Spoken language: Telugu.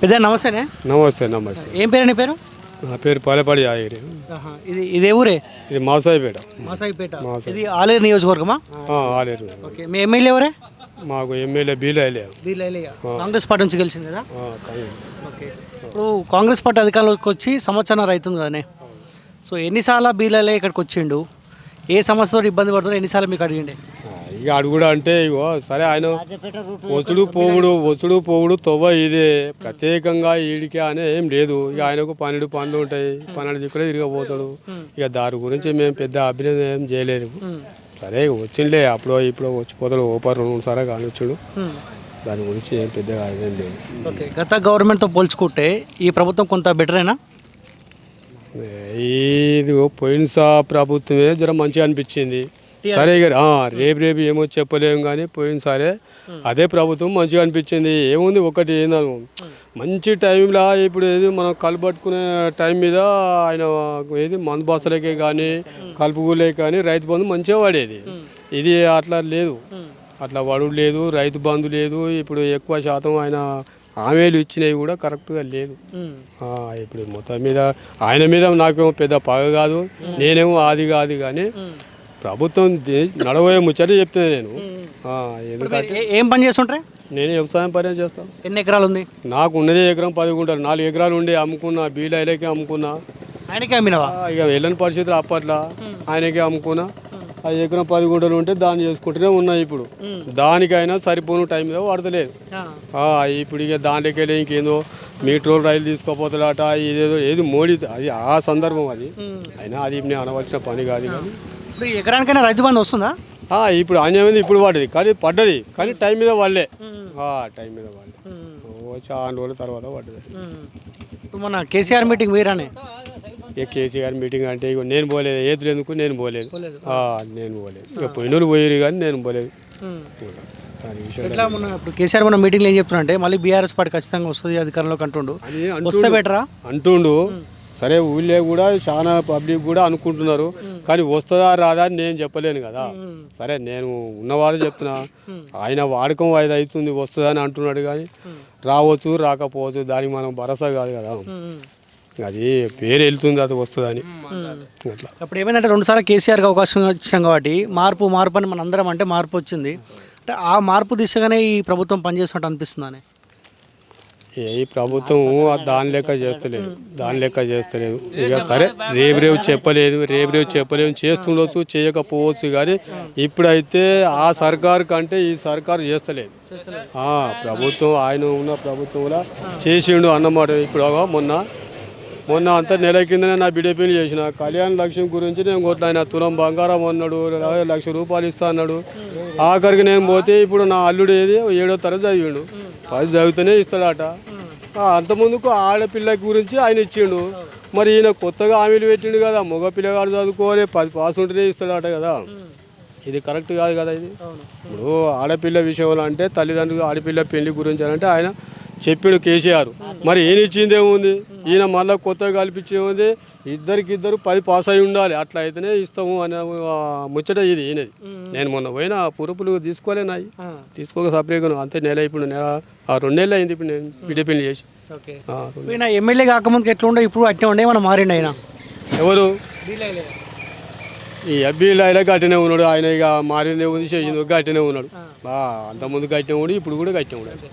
పెద్ద నమస్తేనే. నమస్తే నమస్తే. ఏం పేరు నీ పేరు? నా పేరు పాలపాడి ఆగిరి ఆహా, ఇది ఇదే ఊరే ఇది మాసాయిపేట. మాసాయిపేట. మాసాయి. ఇది ఆలేరు నియోజకవర్గమా? ఆ, ఆలేరు ఓకే మీ ఎమ్మెల్యే ఎవరే? మాకు ఎమ్మెల్యే బీలైలే. కాంగ్రెస్ పార్టీ నుంచి గెలిచింది కదా? ఓకే. ఇప్పుడు కాంగ్రెస్ పార్టీ అధికారంలోకి వచ్చి సంవత్సరం అవుతుంది కదనే? సో ఎన్నిసార్లు బీలలే ఇక్కడికి వచ్చిండు? ఏ సమస్యతో ఇబ్బంది పడుతుందో ఎన్నిసార్లు మీకు అడిగిండే? ఇక అడు కూడా అంటే ఇగో సరే ఆయన వచ్చుడు పోవుడు వచ్చుడు పోవుడు తవ్వ ఇదే. ప్రత్యేకంగా ఈడికి అనే ఏం లేదు. ఇక ఆయనకు పన్నెండు పనులు ఉంటాయి. పన్నెండు దిక్కులే తిరగబోతాడు. ఇక దాని గురించి మేము పెద్ద అభినందన ఏం చేయలేదు. సరే వచ్చిండే అప్పుడు ఇప్పుడు వచ్చిపోతాడు. ఓపర్ రెండు సారా కానిచ్చాడు దాని గురించి ఏం పెద్దగా లేదు. గత గవర్నమెంట్తో పోల్చుకుంటే ఈ ప్రభుత్వం కొంత బెటరేనా ఇది పోయిన ప్రభుత్వమే జర మంచిగా అనిపించింది. సరే ఆ, రేపు రేపు ఏమో చెప్పలేము కానీ పోయిన సరే అదే ప్రభుత్వం మంచిగా అనిపించింది. ఏముంది ఒకటి ఏందను మంచి టైంలో ఇప్పుడు ఏది మనం కలుపట్టుకునే టైం మీద ఆయన ఏది మందు బస్సులకే కానీ కలుపుకోలే కానీ రైతు బంధు మంచిగా పడేది ఇది అట్లా లేదు. అట్లా పడు లేదు రైతు బంధు లేదు ఇప్పుడు ఎక్కువ శాతం ఆయన హామీలు ఇచ్చినవి కూడా కరెక్ట్గా లేదు. ఇప్పుడు మొత్తం మీద ఆయన మీద నాకేమో పెద్ద పగ కాదు. నేనేమో అది కాదు కానీ ప్రభుత్వం నడవే ముచ్చట చెప్తున్నా నేను. ఆ, ఎందుకంటే ఏ- ఏం పని చేస్తుంటారే? నేను వ్యవసాయం పనే చేస్తాను ఎన్ని ఎకరాలు ఉంది? నాకు ఉన్నదే ఎకరం పది గుంటలు నాలుగు ఎకరాలు ఉండి అమ్ముకున్నా బీలైలకే అమ్ముకున్నా. ఆయనకే అమ్మినవా? ఆ, ఇక వెళ్ళని పరిస్థితులు అప్పట్లో ఆయనకే అమ్ముకున్నా. ఆ ఎకరం పది గుంటలు ఉంటే దాన్ని చేసుకుంటూనే ఉన్నాయి ఇప్పుడు. దానికైనా సరిపోను టైం మీద ఆ, ఇప్పుడు ఇక దాంట్లోకి వెళ్ళి ఇంకేందో మీట్రోల్ రైలు తీసుకోపోతాడట ఇదేదో ఏది మోడీ అది ఆ సందర్భం అది. అయినా అది నేను అనవలసిన పని కాదు కానీ ఇప్పుడు ఎకరానికైనా రైతు బంధు వస్తుందా? ఆ, ఇప్పుడు అన్యాయం ఇప్పుడు పడ్డది కానీ పడ్డది. కానీ టైం మీద వాళ్ళే ఆ, టైం మీద వాళ్ళే ఓ చాలా రోజుల తర్వాత పడ్డది ఇప్పుడు మన కేసీఆర్ మీటింగ్ మీరానే ఇక కేసీఆర్ మీటింగ్ అంటే ఇక నేను పోలేదు. ఏతులు ఎందుకు? నేను పోలేదు. ఆ, నేను పోలేదు. ఇక పోయినోళ్ళు పోయారు కానీ నేను పోలేదు. దాని విషయం ఎట్లా మొన్న ఇప్పుడు కేసీఆర్ మన మీటింగ్లో ఏం చెప్తున్నా అంటే మళ్ళీ బీఆర్ఎస్ పార్టీ ఖచ్చితంగా వస్తుంది అధికారంలోకి అంటుండు. వస్తే బెటరా? అంటుండు. సరే ఊళ్ళో కూడా చాలా పబ్లిక్ కూడా అనుకుంటున్నారు. కానీ వస్తుందా రాదా అని నేను చెప్పలేను కదా. సరే నేను ఉన్నవాడు చెప్తున్నా. ఆయన వాడకం ఐదు అవుతుంది వస్తుందా అని అంటున్నాడు కానీ రావచ్చు రాకపోవచ్చు దానికి మనం భరోసా కాదు కదా. అది పేరు వెళ్తుంది అది వస్తుందని అట్లా. అప్పుడు ఏమైందంటే రెండుసార్లు కేసీఆర్కి అవకాశం వచ్చాం కాబట్టి మార్పు మార్పు అని మన అందరం అంటే మార్పు వచ్చింది. అంటే ఆ మార్పు దిశగానే ఈ ప్రభుత్వం పనిచేసినట్టు అనిపిస్తుందని ఏ ప్రభుత్వం దాని లెక్క చేస్తలేదు. దాని లెక్క చేస్తలేదు. ఇక సరే రేపు రేపు చెప్పలేదు రేపు రేపు చెప్పలేము చేస్తుండొచ్చు చేయకపోవచ్చు కానీ ఇప్పుడైతే ఆ సర్కార్ కంటే ఈ సర్కార్ చేస్తలేదు. ప్రభుత్వం ఆయన ఉన్న ప్రభుత్వంలో చేసిండు అన్నమాట ఇప్పుడు మొన్న మొన్న అంతా నెల కిందనే నా బీడీపీని చేసిన. కళ్యాణ లక్ష్యం గురించి నేను ఆయన తులం బంగారం అన్నాడు లక్ష రూపాయలు ఇస్తా అన్నాడు. ఆఖరికి నేను పోతే ఇప్పుడు నా అల్లుడు ఏది? ఏడో తరగతి చదివిండు. పది చదివితేనే ఇస్తాడట. ఆ, అంత ముందుకు ఆడపిల్ల గురించి ఆయన ఇచ్చిండు. మరి ఈయన కొత్తగా హామీలు పెట్టిండు కదా మగ పిల్లగాడు చదువుకోవాలి పది పాస్ ఉంటేనే ఇస్తాడట కదా. ఇది కరెక్ట్ కాదు కదా ఇది? ఇప్పుడు ఆడపిల్ల విషయంలో అంటే తల్లిదండ్రులు ఆడపిల్ల పెళ్ళి గురించి అని అంటే ఆయన చెప్పిండు కేసీఆర్. మరి ఈయన ఇచ్చింది ఏముంది ఈయన మళ్ళీ కొత్తగా కల్పించేది ఇద్దరికి ఇద్దరు పది పాస్ అయి ఉండాలి. అట్లా అయితేనే ఇస్తాము అనే ముచ్చట ఇది ఈయనది. నేను మొన్న పోయిన పురుపులు తీసుకోలేనాయి తీసుకోక సపరేట్గా అంతే నెల ఇప్పుడు నెల ఆ రెండు నెలలు అయింది ఇప్పుడు నేను బిడ్డ పెళ్ళి చేసి ఎమ్మెల్యే కాకముందుకు ఎట్లా ఉండే? ఇప్పుడు అట్టే ఉండే మనం మారిండు ఆయన ఎవరు? ఈ అబ్బీలు ఆయన గట్టినే ఉన్నాడు. ఆయన ఇక మారిందే ఉంది చేసింది గట్టినే ఉన్నాడు. అంతకుముందు గట్టినే ఉండి ఇప్పుడు కూడా గట్టినే ఉన్నాడు.